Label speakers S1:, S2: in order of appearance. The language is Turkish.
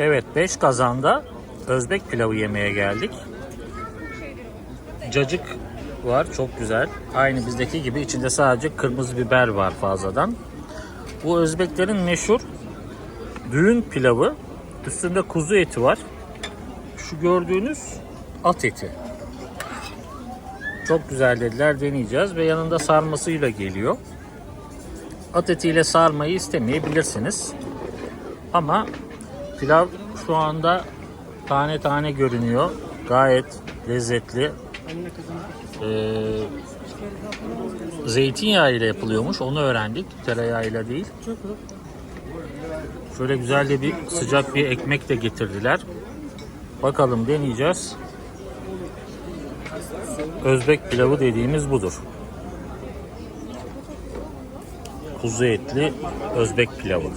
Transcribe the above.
S1: Evet 5 kazanda Özbek pilavı yemeye geldik. Cacık var çok güzel. Aynı bizdeki gibi içinde sadece kırmızı biber var fazladan. Bu Özbeklerin meşhur düğün pilavı. Üstünde kuzu eti var. Şu gördüğünüz at eti. Çok güzel dediler deneyeceğiz ve yanında sarmasıyla geliyor. At etiyle sarmayı istemeyebilirsiniz. Ama pilav şu anda tane tane görünüyor. Gayet lezzetli. Ee, zeytinyağı ile yapılıyormuş. Onu öğrendik. Tereyağıyla değil. Şöyle güzel de bir sıcak bir ekmek de getirdiler. Bakalım deneyeceğiz. Özbek pilavı dediğimiz budur. Kuzu etli Özbek pilavı.